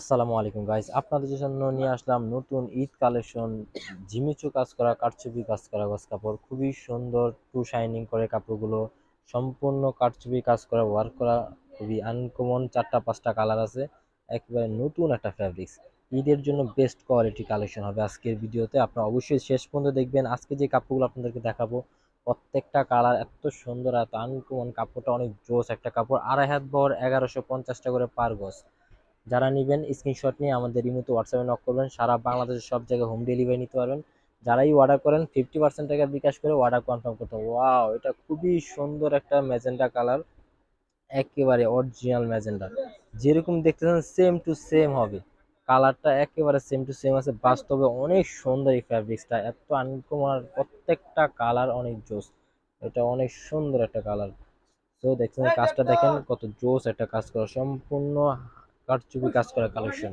আসসালামু আলাইকুম গাইস আপনাদের জন্য নিয়ে আসলাম নতুন ঈদ কালেকশন। জিমিচু কাজ করা, কারচুপি কাজ করা গস কাপড়। খুবই সুন্দর টু শাইনিং করে কাপড়গুলো। সম্পূর্ণ কারচুপি কাজ করা ওয়ার্ক করা, খুবই আনকমন চারটা, পাঁচটা কালার আছে। একেবারে নতুন একটা ফ্যাব্রিক্স ঈদের জন্য বেস্ট কোয়ালিটি কালেকশন হবে আজকের ভিডিওতে। আপনারা অবশ্যই শেষ পর্যন্ত দেখবেন। আজকে যে কাপড়গুলো আপনাদেরকে দেখাবো, প্রত্যেকটা কালার এত সুন্দর, এত আনকমন কাপড়টা অনেক জোস একটা কাপড়। আড়াই হাত বর এগারোশো পঞ্চাশটা করে পার গজ। যারা নেবেন স্ক্রিনশট নিয়ে আমাদের ইমুতে হোয়াটসঅ্যাপে নক করবেন। সারা বাংলাদেশের সব জায়গায় হোম ডেলিভারি নিতে পারবেন। যারাই অর্ডার করেন ফিফটি পার্সেন্ট টাকা বিকাশ করে অর্ডার কনফার্ম করতে হবে। ওয়াও এটা খুবই সুন্দর একটা ম্যাজেন্ডা কালার একেবারে অরিজিনাল ম্যাজেন্ডা যেরকম দেখতেছেন সেম টু সেম হবে। কালারটা একেবারে সেম টু সেম আছে। বাস্তবে অনেক সুন্দর এই ফ্যাব্রিক্সটা এত আনকমন প্রত্যেকটা কালার অনেক জোস। এটা অনেক সুন্দর একটা কালার তো দেখছেন, কাজটা দেখেন, কত জোস একটা কাজ করা। সম্পূর্ণ কারচুপি কাজ করা কালেকশন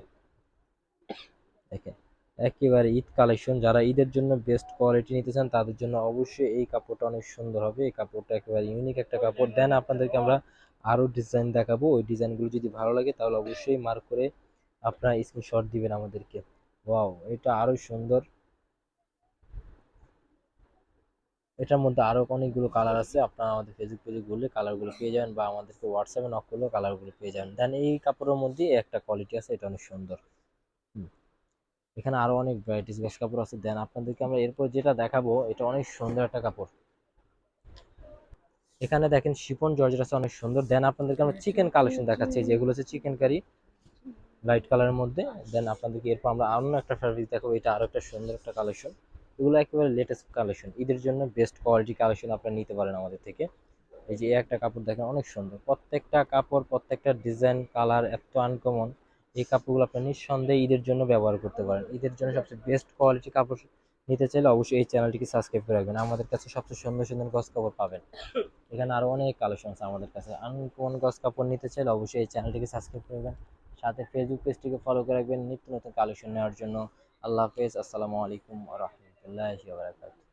দেখেন, একেবারে ঈদ কালেকশন যারা ঈদের জন্য বেস্ট কোয়ালিটি নিতে চান, তাদের জন্য অবশ্যই এই কাপড়টা অনেক সুন্দর হবে। এই কাপড়টা একেবারে ইউনিক একটা কাপড়। দেন আপনাদেরকে আমরা আরও ডিজাইন দেখাবো। ওই ডিজাইনগুলো যদি ভালো লাগে, তাহলে অবশ্যই মার্ক করে আপনারা স্ক্রিনশট দিবেন আমাদেরকে। ওয়াও এটা আরও সুন্দর। এটার মধ্যে আরও অনেকগুলো কালার আছে। আপনারা আমাদের ফেসবুক পেজে ঘুরলে কালারগুলো পেয়ে যাবেন বা আমাদেরকে হোয়াটসঅ্যাপে নক করলেও কালারগুলো পেয়ে যাবেন। দেন এই কাপড়ের মধ্যে একটা কোয়ালিটি আছে, এটা অনেক সুন্দর। এখানে আরও অনেক ভ্যারাইটিস গ্যাস কাপড় আছে। দেন আপনাদেরকে আমরা এরপর যেটা দেখাবো, এটা অনেক সুন্দর একটা কাপড়। এখানে দেখেন শিপন জর্জের আছে, অনেক সুন্দর। দেন আপনাদেরকে আমরা চিকেন কালেকশন দেখাচ্ছি, যেগুলো হচ্ছে চিকেন কারি লাইট কালারের মধ্যে। দেন আপনাদেরকে এরপর আমরা আরও একটা ফ্যাব্রিক দেখাবো, এটা আরও একটা সুন্দর একটা কালেকশন এগুলো একেবারে লেটেস্ট কালেকশন ঈদের জন্য বেস্ট কোয়ালিটি কালেকশন আপনারা নিতে পারেন আমাদের থেকে। এই যে একটা কাপড় দেখেন, অনেক সুন্দর। প্রত্যেকটা কাপড়, প্রত্যেকটা ডিজাইন কালার এত আনকমন এই কাপড়গুলো আপনি নিঃসন্দেহে ঈদের জন্য ব্যবহার করতে পারেন। ঈদের জন্য সবচেয়ে বেস্ট কোয়ালিটি কাপড় নিতে চাইলে অবশ্যই এই চ্যানেলটিকে সাবস্ক্রাইব করে রাখবেন। আমাদের কাছে সবচেয়ে সুন্দর সুন্দর গস কাপড় পাবেন। এখানে আরও অনেক কালেকশন আছে আমাদের কাছে। আনকমন গস কাপড় নিতে চাইলে অবশ্যই এই চ্যানেলটিকে সাবস্ক্রাইব করবেন সাথে ফেসবুক পেজটিকে ফলো করে রাখবেন। নিত্য নতুন কালেকশন নেওয়ার জন্য। আল্লাহ হাফেজ। আসসালামু আলাইকুম রহমতুল্লাহ। الله وبركاته